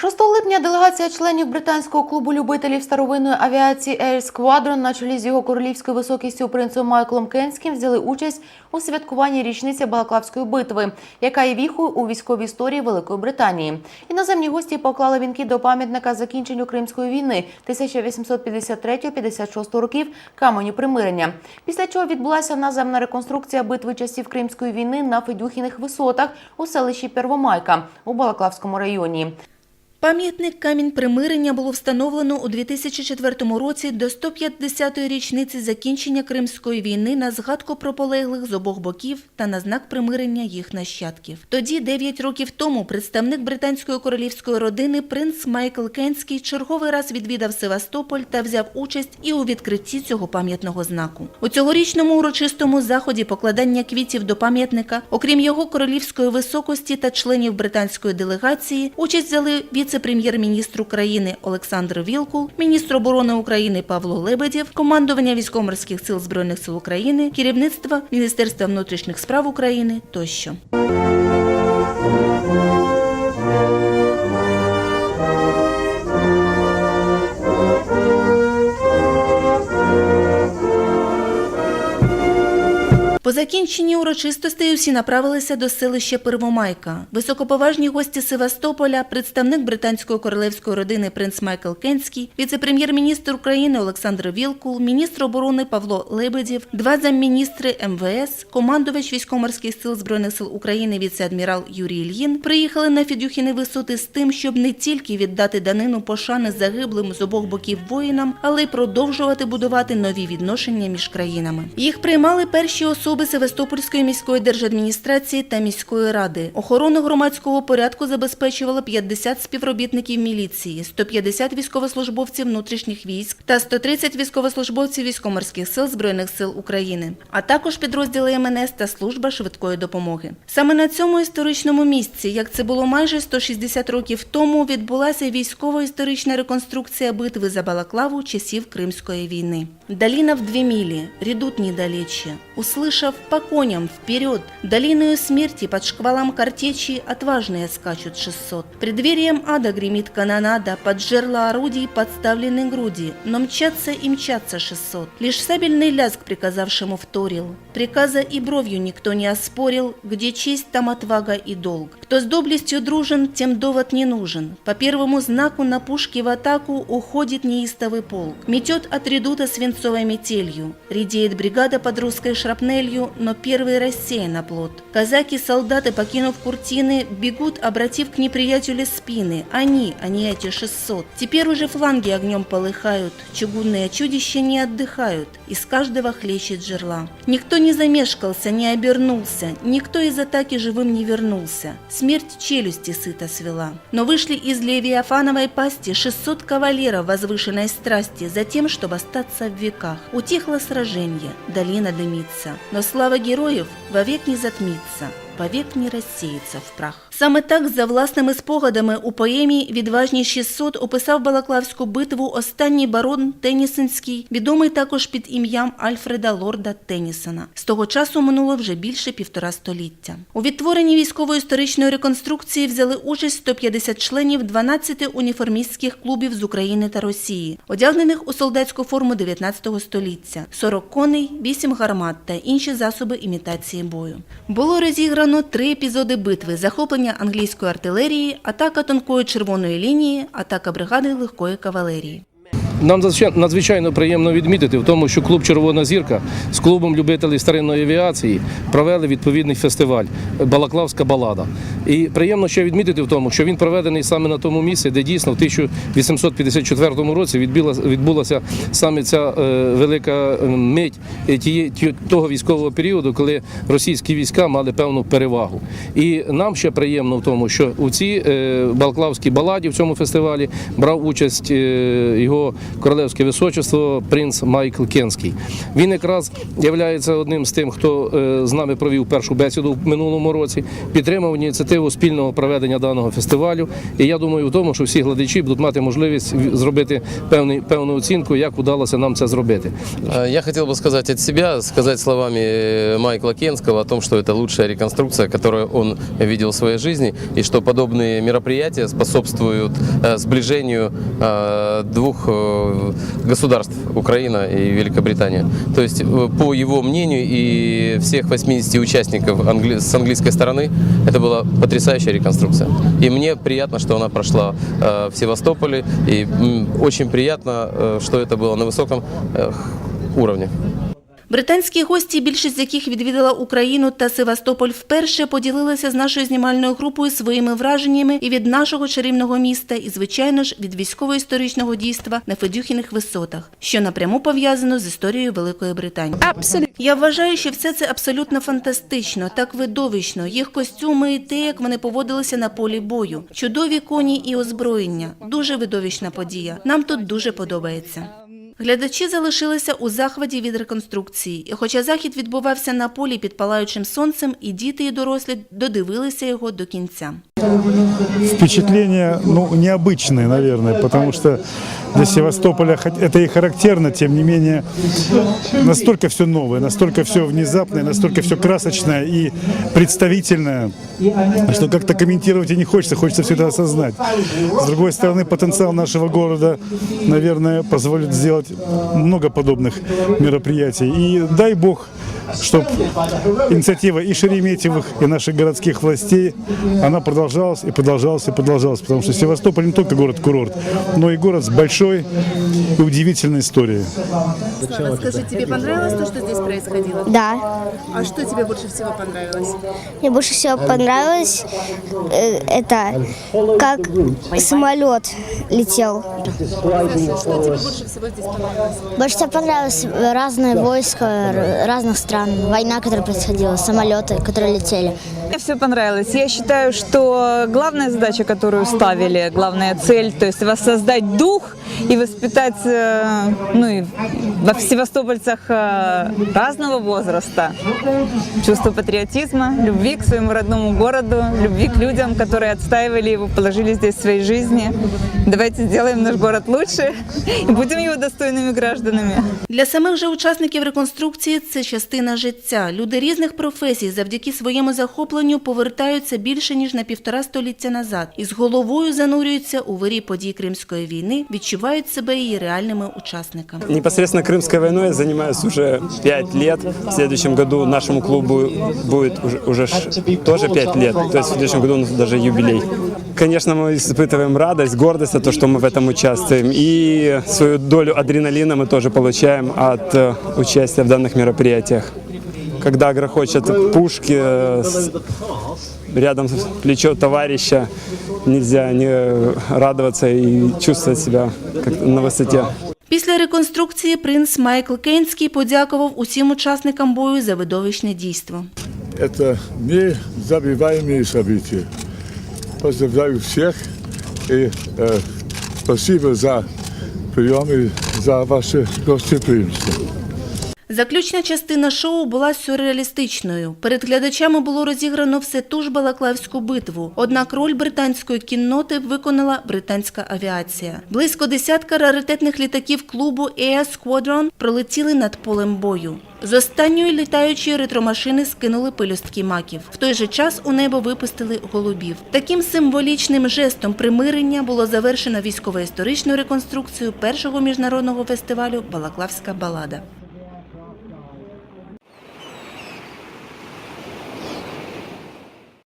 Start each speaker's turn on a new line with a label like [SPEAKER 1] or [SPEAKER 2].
[SPEAKER 1] 6 липня делегація членів британського клубу любителів старовинної авіації Air Squadron на чолі з його королівською високістю принцем Майклом Кенським взяли участь у святкуванні річниці Балаклавської битви, яка є віхою у військовій історії Великої Британії. Іноземні гості поклали вінки до пам'ятника закінченню Кримської війни 1853-56 років каменю примирення. Після чого відбулася наземна реконструкція битви часів Кримської війни на Федюхіних висотах у селищі Первомайка у Балаклавському районі.
[SPEAKER 2] Пам'ятник камінь примирення було встановлено у 2004 році до 150-ї річниці закінчення Кримської війни на згадку про полеглих з обох боків та на знак примирення їх нащадків. Тоді, 9 років тому, представник британської королівської родини принц Майкл Кенський черговий раз відвідав Севастополь та взяв участь і у відкритті цього пам'ятного знаку. У цьогорічному урочистому заході покладання квітів до пам'ятника, окрім його королівської високості та членів британської делегації, участь взяли віце-прем'єр-міністр України Олександр Вілкул, міністр оборони України Павло Лебедєв, командування військово-морських сил збройних сил України, керівництво Міністерства внутрішніх справ України тощо. По закінченні урочистостей усі направилися до селища Первомайка. Високоповажні гості Севастополя, представник британської королевської родини принц Майкл Кенський, віце-прем'єр-міністр України Олександр Вілкул, міністр оборони Павло Лебедєв, два замміністри МВС, командувач військово-морських сил Збройних сил України віце-адмірал Юрій Ільїн приїхали на Федюхіни висоти з тим, щоб не тільки віддати данину пошани загиблим з обох боків воїнам, але й продовжувати будувати нові відношення між країнами. Їх приймали перші особи Севастопольської міської держадміністрації та міської ради. Охорону громадського порядку забезпечувало 50 співробітників міліції, 150 військовослужбовців внутрішніх військ та 130 військовослужбовців військоморських сил Збройних сил України, а також підрозділи МНС та служба швидкої допомоги. Саме на цьому історичному місці, як це було майже 160 років тому, відбулася військово-історична реконструкція битви за Балаклаву часів Кримської війни. Долина в две мили, редут недалече. Услышав по коням вперед, долиною смерти под шквалом картечи отважные скачут 600. Преддверием ада гремит канонада, под жерла орудий подставлены груди, но мчатся и мчатся 600. Лишь сабельный лязг приказавшему вторил. Приказа и бровью никто не оспорил, где честь, там отвага и долг. Кто с доблестью дружен, тем довод не нужен. По первому знаку на пушке в атаку уходит неистовый полк. Метет от редута свинцовой метелью. Редеет бригада под русской шрапнелью, но первый рассеян оплот. Казаки-солдаты, покинув куртины, бегут, обратив к неприятелю спины. Они, а не эти 600. Теперь уже фланги огнем полыхают, чугунные чудища не отдыхают, из каждого хлещет жерла. Никто не замешкался, не обернулся, никто из атаки живым не вернулся. Смерть челюсти сыто свела. Но вышли из Левиафановой пасти 600 кавалеров возвышенной страсти за тем, чтобы остаться в веках. Утихло сражение, долина дымится, но слава героев вовек не затмится. Повік не розсіється в прах. Саме так, за власними спогадами у поемі Відважні 600 описав Балаклавську битву останній барон Теннісонський, відомий також під ім'ям Альфреда Лорда Теннісона. З того часу минуло вже більше півтора століття. У відтворенні військово-історичної реконструкції взяли участь 150 членів 12 уніформістських клубів з України та Росії, одягнених у солдатську форму 19 століття, 40 коней, 8 гармат та інші засоби імітації бою. Було розіграно три епізоди битви: захоплення англійської артилерії, атака тонкої червоної лінії, атака бригади легкої кавалерії.
[SPEAKER 3] Нам надзвичай- надзвичайно приємно відмітити в тому, що клуб Червона зірка з клубом любителів старинної авіації провели відповідний фестиваль Балаклавська балада. І приємно ще відмітити в тому, що він проведений саме на тому місці, де дійсно в 1854 році відбулася, саме ця е, велика е, мить е, того військового періоду, коли російські війська мали певну перевагу. І нам ще приємно в тому, що у цій Балаклавській баладі в цьому фестивалі брав участь його королевське височество принц Майкл Кенський. Він якраз є одним з тим, хто е, з нами провів першу бесіду в минулому році, підтримав ініціативу спільного проведення даного фестивалю. І я думаю, в тому, що всі гладачі будуть мати можливість в- зробити певний, певну оцінку, як вдалося нам це зробити.
[SPEAKER 4] А, Я хотел бы сказать от себя, сказать словами э, Майкла Кенского о том, что это лучшая реконструкция, которую он видел в своей жизни, и что подобные мероприятия способствуют э, сближению э, двух э, государств, Украина и Великобритания. То есть, э, по его мнению и всех 80 участников англи- с английской стороны, это была потрясающая реконструкция. И мне приятно, что она прошла э, в Севастополе, и м, очень приятно, э, что это было на высоком э, уровне.
[SPEAKER 2] Британські гості, більшість з яких відвідала Україну та Севастополь вперше, поділилися з нашою знімальною групою своїми враженнями і від нашого чарівного міста, і, звичайно ж, від військово-історичного дійства на Федюхіних висотах, що напряму пов'язано з історією Великої Британії. Я вважаю, що все це абсолютно фантастично, так видовищно. Їх костюми і те, як вони поводилися на полі бою. Чудові коні і озброєння. Дуже видовищна подія. Нам тут дуже подобається. Глядачі залишилися у захваті від реконструкції. І хоча захід відбувався на полі під палаючим сонцем, і діти, і дорослі додивилися його до кінця.
[SPEAKER 5] Впечатления ну, необычные, наверное, потому что для Севастополя это и характерно, тем не менее, настолько все новое, настолько все внезапное, настолько все красочное и представительное, что как-то комментировать и не хочется, хочется все это осознать. С другой стороны, потенциал нашего города, наверное, позволит сделать много подобных мероприятий. И дай бог, чтобы инициатива и Шереметьевых, и наших городских властей, она продолжалась и продолжалась и продолжалась. Потому что Севастополь не только город-курорт, но и город с большой и удивительной историей.
[SPEAKER 6] Скажи, тебе понравилось то, что здесь происходило?
[SPEAKER 7] Да,
[SPEAKER 6] А что тебе больше всего понравилось?
[SPEAKER 7] мне больше всего понравилось э, это, как самолет летел.
[SPEAKER 6] Что тебе больше всего здесь понравилось?
[SPEAKER 7] Больше всего понравилось разные войска разных стран, война, которая происходила, самолеты, которые летели.
[SPEAKER 8] Мне все понравилось. Я считаю, что главная задача, которую ставили, главная цель, то есть воссоздать дух и воспитать э, ну, и во севастопольцах э, разного возраста чувство патриотизма, любви к своему родному городу, любви к людям, которые отстаивали его, положили здесь свои жизни. Давайте сделаем наш город лучше и будем его достойными гражданами.
[SPEAKER 2] Для самих же учасників реконструкції це частина життя. Люди різних професій завдяки своєму захопленню повертаються більше ніж на півтора століття назад і з головою занурюються у вирі подій Кримської війни, відчувають себе її реальними учасниками.
[SPEAKER 9] Непосредственно Крымской войной я занимаюсь уже 5 лет. В следующем году нашему клубу будет уже, уже тоже 5 лет. То есть в следующем году у нас даже юбилей. Конечно, мы испытываем радость, гордость за то, что мы в этом участвуем. И свою долю адреналина мы тоже получаем от э, участия в данных мероприятиях. Когда грохочет пушки э, рядом с плечо товарища, нельзя не радоваться и чувствовать себя как на высоте.
[SPEAKER 2] Після реконструкції принц Майкл Кейнський подякував усім учасникам бою за видовищне дійство.
[SPEAKER 10] Это незабываемые события. Поздравляю всех и э, спасибо за прием и за ваше гостеприимство.
[SPEAKER 2] Заключна частина шоу була сюрреалістичною. Перед глядачами було розіграно все ту ж Балаклавську битву. Однак роль британської кінноти виконала британська авіація. Близько десятка раритетних літаків клубу Air Squadron пролетіли над полем бою. З останньої літаючої ретромашини скинули пелюстки маків. В той же час у небо випустили голубів. Таким символічним жестом примирення було завершено військово-історичну реконструкцію першого міжнародного фестивалю Балаклавська балада.